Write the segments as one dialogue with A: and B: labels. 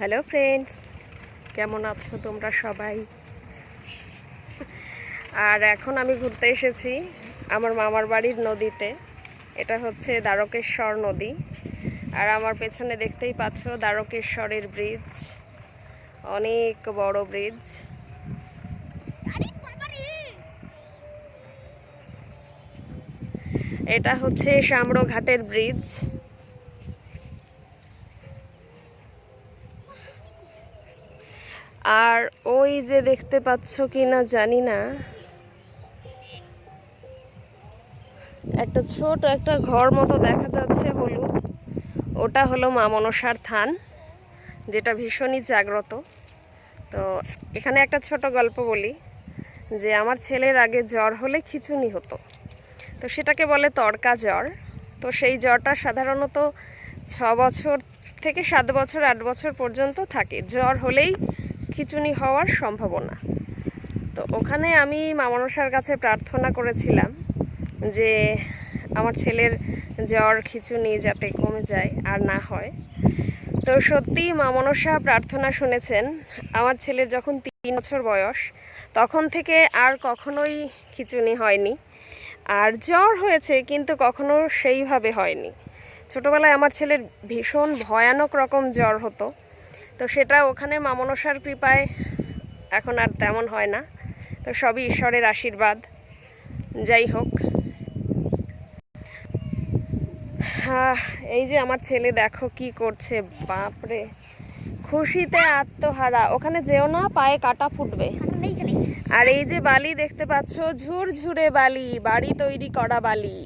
A: Hello friends কেমন আছো তোমরা সবাই? আর এখন আমি ঘুরতে এসেছি আমার মামার বাড়ির নদীতে। এটা হচ্ছে দ্বারকেশ্বর নদী। আর আমার পেছনে দেখতেই পাচ্ছ দ্বারকেশ্বরের ব্রিজ অনেক বড় ব্রিজ এটা হচ্ছে শামড়ো ঘাটের ব্রিজ আর ওই যে দেখতে পাচ্ছ কি না জানি না। একটা ছোট একটা ঘর মতো দেখা যাচ্ছে হলুদ। ওটা হলো মা মনসার থান, যেটা ভীষণই জাগ্রত। তো এখানে একটা ছোট গল্প বলি, যে আমার ছেলের আগে জ্বর হলে খিচুনি হতো। তো সেটাকে বলে তড়কা জ্বর। তো সেই জ্বরটা সাধারণত ছ বছর থেকে সাত বছর, আট বছর পর্যন্ত থাকে। জ্বর হলেই খিচুনি হওয়ার সম্ভাবনা। তো ওখানে আমি মামানসার কাছে প্রার্থনা করেছিলাম যে আমার ছেলের জ্বর খিচুনি যাতে কমে যায় আর না হয়। তো সত্যি মামনসা প্রার্থনা শুনেছেন, আমার ছেলের যখন তিন বছর বয়স, তখন থেকে আর কখনোই খিচুনি হয়নি। আর জ্বর হয়েছে, কিন্তু কখনো সেইভাবে হয়নি। ছোটোবেলায় আমার ছেলের ভীষণ ভয়ানক রকম জ্বর হতো। তো সেটা ওখানে মামনসার কৃপায় এখন আর তেমন হয় না। তো সবই ঈশ্বরের আশীর্বাদ। যাই হোক। এই যে আমার ছেলে, দেখো কি করছে। বাপরে। খুশিতে আত্মহারা। ওখানে যেও না, পায়ে কাটা ফুটবে। আর এই যে বালি দেখতে পাচ্ছ, ঝুরঝুরে বালি, বাড়ি তৈরি করা বালি।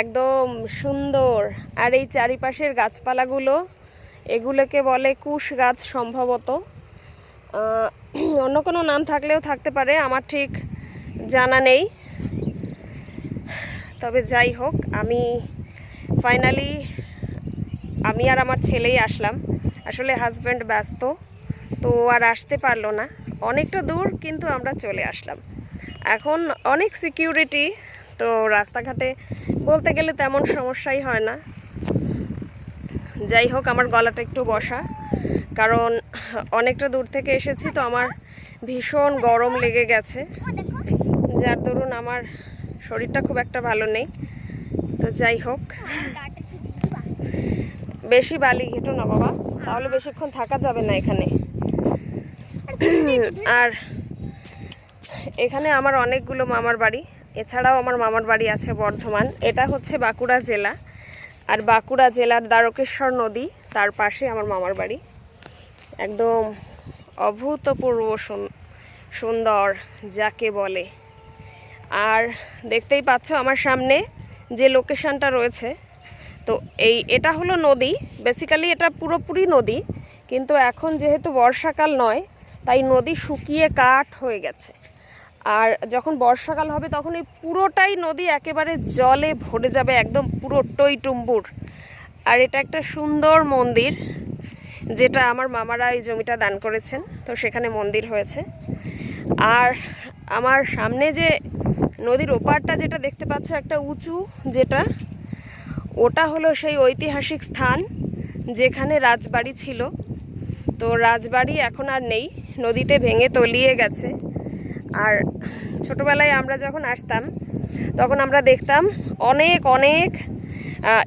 A: একদম সুন্দর। আর এই চারিপাশের গাছপালাগুলো এগুলোকে বলে কুশ গাছ সম্ভবত। অন্য কোনো নাম থাকলেও থাকতে পারে, আমার ঠিক জানা নেই। তবে যাই হোক, আমি ফাইনালি আমি আর আমার ছেলেই আসলাম। আসলে হাজব্যান্ড ব্যস্ত, তো আর আসতে পারল না। অনেকটা দূর কিন্তু আমরা চলে আসলাম। এখন অনেক সিকিউরিটি তো রাস্তাঘাটে বলতে গেলে তেমন সমস্যাই হয় না। যাই হোক, আমার গলাটা একটু বসা। কারণ অনেকটা দূর থেকে এসেছি তো আমার ভীষণ গরম লেগে গেছে। যার দরুন আমার শরীরটা খুব একটা ভালো নেই। তো যাই হোক। বেশি বালি ঘেটো না বাবা, তাহলে বেশিক্ষণ থাকা যাবে না এখানে। আর এখানে আমার অনেকগুলো মামার বাড়ি, এছাড়াও আমার মামার বাড়ি আছে বর্ধমান। এটা হচ্ছে বাঁকুড়া জেলা। আর বাঁকুড়া জেলার দ্বারকেশ্বর নদী, তার পাশে আমার মামার বাড়ি। একদম অভূতপূর্ব সুন- সুন্দর, যাকে বলে। আর দেখতেই পাচ্ছ আমার সামনে যে লোকেশনটা রয়েছে, তো এই এটা হলো নদী। বেসিক্যালি এটা পুরোপুরি নদী, কিন্তু এখন যেহেতু বর্ষাকাল নয়, তাই নদী শুকিয়ে কাঠ হয়ে গেছে। আর যখন বর্ষাকাল হবে তখন এই পুরোটাই নদী একেবারে জলে ভরে যাবে, একদম পুরো টইটুম্বুর। আর এটা একটা সুন্দর মন্দির, যেটা আমার মামারা এই জমিটা দান করেছেন, তো সেখানে মন্দির হয়েছে। আর আমার সামনে যে নদীর ওপারটা যেটা দেখতে পাচ্ছ, একটা উঁচু যেটা, ওটা হলো সেই ঐতিহাসিক স্থান যেখানে রাজবাড়ি ছিল। তো রাজবাড়ি এখন আর নেই, নদীতে ভেঙে তলিয়ে গেছে। আর ছোটোবেলায় আমরা যখন আসতাম তখন আমরা দেখতাম অনেক অনেক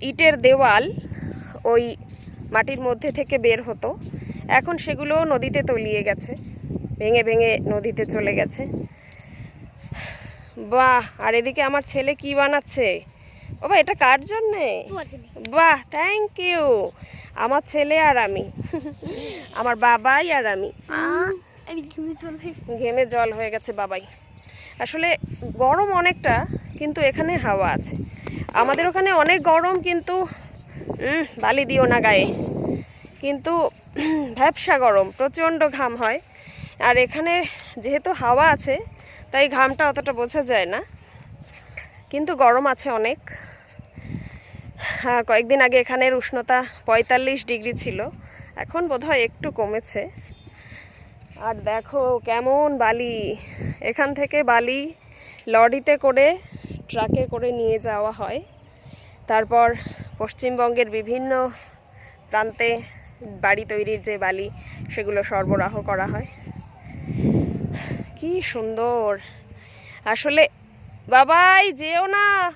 A: ইটের দেওয়াল ওই মাটির মধ্যে থেকে বের হতো। এখন সেগুলো নদীতে তলিয়ে গেছে ভেঙে ভেঙে নদীতে চলে গেছে। বাহ আর এদিকে আমার ছেলে কি বানাচ্ছে? ও বা এটা কার জন্যে? বাহ থ্যাংক ইউ আমার ছেলে আর আমি। আমার বাবাই আর আমি। ঘেমে জল হয়ে গেছে। বাবাই। আসলে গরম অনেকটা, কিন্তু এখানে হাওয়া আছে। আমাদের ওখানে অনেক গরম, কিন্তু বালি দিও না গায়ে। কিন্তু ভ্যাবসা গরম, প্রচণ্ড ঘাম হয়। আর এখানে যেহেতু হাওয়া আছে, তাই ঘামটা অতটা বোঝা যায় না। কিন্তু গরম আছে অনেক। কয়েকদিন আগে এখানের উষ্ণতা পঁয়তাল্লিশ ডিগ্রি ছিল। এখন বোধহয় একটু কমেছে। আর দেখো কেমন বালি। এখান থেকে বালি লরিতে করে, ট্রাকে করে নিয়ে যাওয়া হয়। তারপর পশ্চিমবঙ্গের বিভিন্ন প্রান্তে বাড়ি তৈরির যে বালি, সেগুলো সরবরাহ করা হয়। কি সুন্দর। আসলে বাবাই, যেও না।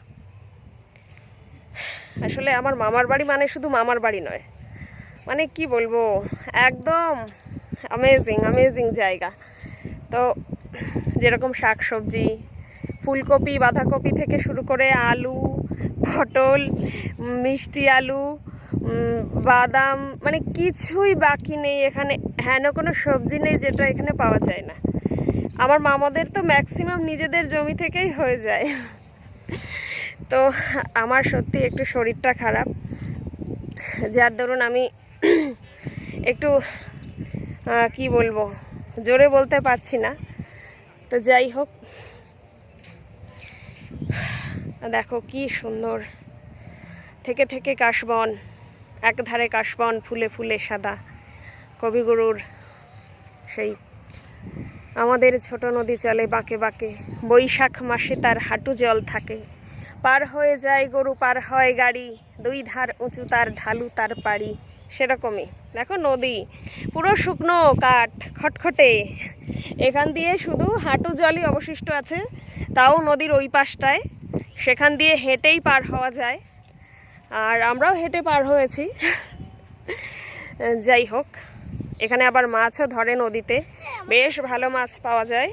A: আসলে আমার মামার বাড়ি মানে শুধু মামার বাড়ি নয়। মানে কি বলব? একদম অ্যামেজিং অ্যামেজিং জায়গা। তো যেরকম শাক সবজি ফুলকপি, বাঁধাকপি থেকে শুরু করে আলু, পটল মিষ্টি আলু বাদাম মানে কিছুই বাকি নেই এখানে। হেন কোনো সবজি নেই যেটা এখানে পাওয়া যায় না। আমার মামাদের তো ম্যাক্সিমাম নিজেদের জমি থেকেই হয়ে যায়। তো আমার সত্যি একটু শরীরটা খারাপ। যার দরুন আমি একটু কি বলব? জোরে বলতে পারছি না। তো যাই হোক। দেখো কি সুন্দর। থেকে থেকে কাশবন, একধারে কাশবন, ফুলে ফুলে সাদা। কবিগুরুর সেই আমাদের ছোট নদী চলে বাঁকে বাঁকে। বৈশাখ মাসে তার হাঁটু জল থাকে। পার হয়ে যায় গরু, পার হয় গাড়ি। দুই ধার উঁচু তার ঢালু তার পাড়ি। সেরকমই। দেখো নদী, পুরো শুকনো কাঠ, খটখটে। এখান দিয়ে শুধু হাঁটু জলই অবশিষ্ট আছে, তাও নদীর ওই পাশটায়। সেখান দিয়ে হেঁটেই পার হওয়া যায়। আর আমরাও হেঁটে পার হয়েছি। যাই হোক, এখানে আবার মাছও ধরে নদীতে। বেশ ভালো মাছ পাওয়া যায়।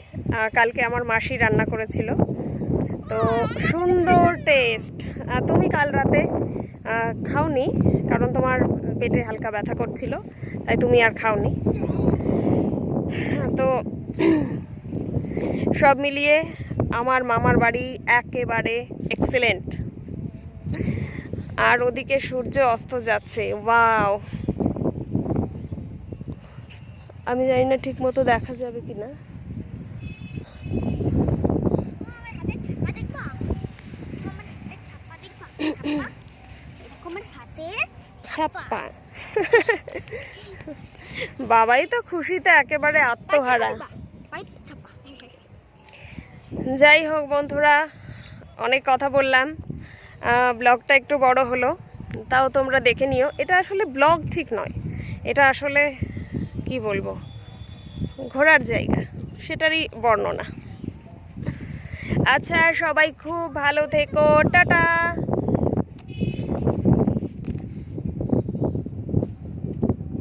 A: কালকে আমার মাসি রান্না করেছিল। তো সুন্দর টেস্ট। তুমি কাল রাতে খাওনি, কারণ তোমার পেটে হালকা ব্যথা করছিল, তাই তুমি আর খাওনি। তো সব মিলিয়ে আমার মামার বাড়ি একেবারে এক্সেলেন্ট আর ওদিকে সূর্য অস্ত যাচ্ছে ওয়াও আমি জানি না ঠিক মতো দেখা যাবে কি না
B: হাতে
A: ছাপ্পা। বাবাই তো খুশিতে একেবারে আত্মহারা। যাই হোক বন্ধুরা, অনেক কথা বললাম। ব্লগটা একটু বড় হলো, তাও তোমরা দেখে নিও। এটা আসলে ব্লগ ঠিক নয়। এটা আসলে কি বলব? ঘোরার জায়গা, সেটারই বর্ণনা। আচ্ছা সবাই খুব ভালো থেকো, টাটা!